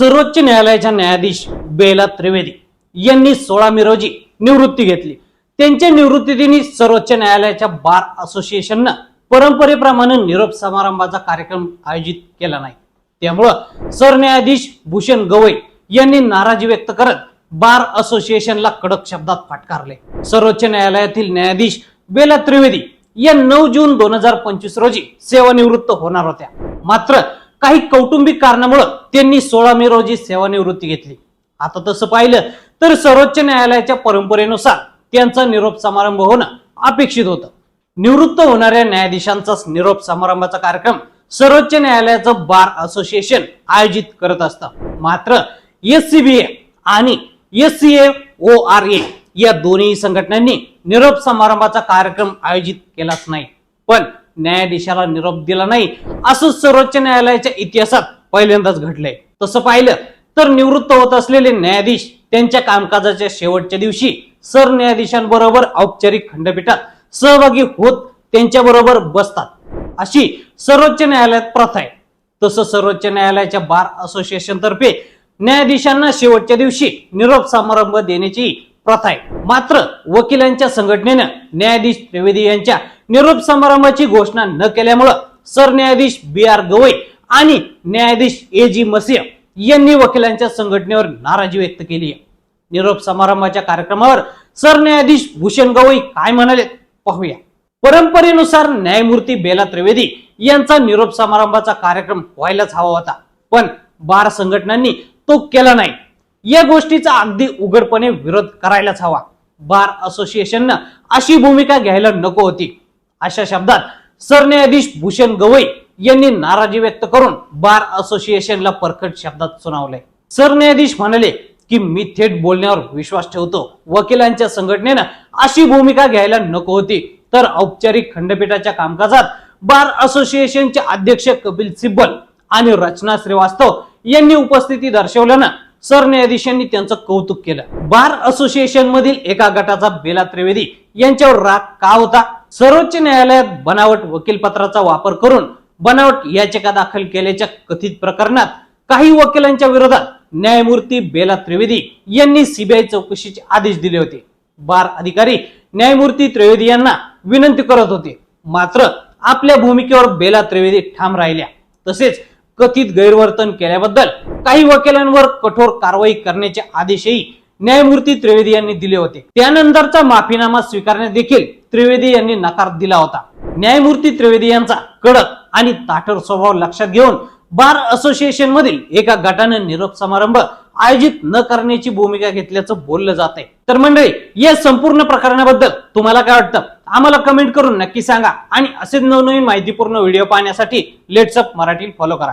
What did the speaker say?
सर्वोच्च न्यायालयाच्या न्यायाधीश बेला त्रिवेदी यांनी सोळा मे रोजी निवृत्ती घेतली. त्यांच्या निवृत्तीदिनी सर्वोच्च न्यायालयाच्या बार असोसिएशननं परंपरेप्रमाणे निरोप समारंभाचा कार्यक्रम आयोजित केला नाही. त्यामुळं सरन्यायाधीश भूषण गवई यांनी नाराजी व्यक्त करत बार असोसिएशनला कडक शब्दात फटकारले. सर्वोच्च न्यायालयातील न्यायाधीश बेला त्रिवेदी या नऊ जून दोन हजार पंचवीस रोजी सेवानिवृत्त होणार होत्या. मात्र काही कौटुंबिक कारणामुळे त्यांनी सोळा मे रोजी सेवानिवृत्ती घेतली. आता तसं पाहिलं तर सर्वोच्च न्यायालयाच्या परंपरेनुसार त्यांचा निरोप समारंभ होणं अपेक्षित होतं. निवृत्त होणाऱ्या न्यायाधीशांचाच निरोप समारंभाचा कार्यक्रम सर्वोच्च न्यायालयाचं बार असोसिएशन आयोजित करत असतं. मात्र एस सी बी ए आणि S C A O R A या दोन्ही संघटनांनी निरोप समारंभाचा कार्यक्रम आयोजित केलाच नाही. पण न्यायाधीशाला निरोप दिला नाही असं सर्वोच्च न्यायालयाच्या इतिहासात पहिल्यांदाच घडलंय. तसं पाहिलं तर निवृत्त होत असलेले न्यायाधीश त्यांच्या कामकाजाच्या शेवटच्या दिवशी सरन्यायाधीशांबरोबर औपचारिक खंडपीठात सहभागी होत त्यांच्याबरोबर बसतात. अशी सर्वोच्च न्यायालयात प्रथा आहे. तसं सर्वोच्च न्यायालयाच्या बार असोसिएशन तर्फे न्यायाधीशांना शेवटच्या दिवशी निरोप समारंभ देण्याची प्रथा आहे. मात्र वकिलांच्या संघटनेनं न्यायाधीश त्रिवेदी यांच्या निरोप समारंभाची घोषणा न केल्यामुळं सरन्यायाधीश बी आर गवई आणि न्यायाधीश ए जी मसिया यांनी वकिलांच्या संघटनेवर नाराजी व्यक्त केली आहे. निरोप समारंभाच्या कार्यक्रमावर सरन्यायाधीश भूषण गवई काय म्हणाले पाहूया. परंपरेनुसार न्यायमूर्ती बेला त्रिवेदी यांचा निरोप समारंभाचा कार्यक्रम व्हायलाच हवा होता. पण बार संघटनांनी तो केला नाही. या गोष्टीचा अगदी उघडपणे विरोध करायलाच हवा. बार असोसिएशननं अशी भूमिका घ्यायला नको होती. अशा शब्दात सरन्यायाधीश भूषण गवई यांनी नाराजी व्यक्त करून बार असोसिएशनला परखड शब्दात सुनावलंय सरन्यायाधीश म्हणाले की मी थेट बोलण्यावर विश्वास ठेवतो. वकिलांच्या संघटनेनं अशी भूमिका घ्यायला नको होती. तर औपचारिक खंडपीठाच्या कामकाजात बार असोसिएशनचे अध्यक्ष कपिल सिब्बल आणि रचना श्रीवास्तव यांनी उपस्थिती दर्शवल्यानं सरन्यायाधीशांनी त्यांचं कौतुक केलं. बार असोसिएशन मधील एका गटाचा बेला त्रिवेदी यांच्यावर राग का होता? सर्वोच्च न्यायालयात बनावट वकीलपत्राचा वापर करून बनावट याचिका दाखल केल्याच्या कथित प्रकरणात काही वकिलांच्या विरोधात न्यायमूर्ती बेला त्रिवेदी यांनी सीबीआय चौकशीचे आदेश दिले होते. बार अधिकारी न्यायमूर्ती त्रिवेदी यांना विनंती करत होते. मात्र आपल्या भूमिकेवर बेला त्रिवेदी ठाम राहिल्या. तसेच कथित गैरवर्तन केल्याबद्दल काही वकिलांवर कठोर कारवाई करण्याचे आदेशही न्यायमूर्ती त्रिवेदी यांनी दिले होते. त्यानंतरचा माफीनामा स्वीकारण्यास देखील त्रिवेदी यांनी नकार दिला होता. न्यायमूर्ती त्रिवेदी यांचा कडक आणि ताठर स्वभाव लक्षात घेऊन बार असोसिएशन मधील एका गटानं निरोप समारंभ आयोजित न करण्याची भूमिका घेतल्याचं बोललं जात आहे तर मंडळी या संपूर्ण प्रकरणाबद्दल तुम्हाला काय वाटतं? आम्हाला कमेंट करून नक्की सांगा आणि असेच नवनवीन माहितीपूर्ण व्हिडिओ पाहण्यासाठी लेट्सअप मराठी फॉलो करा.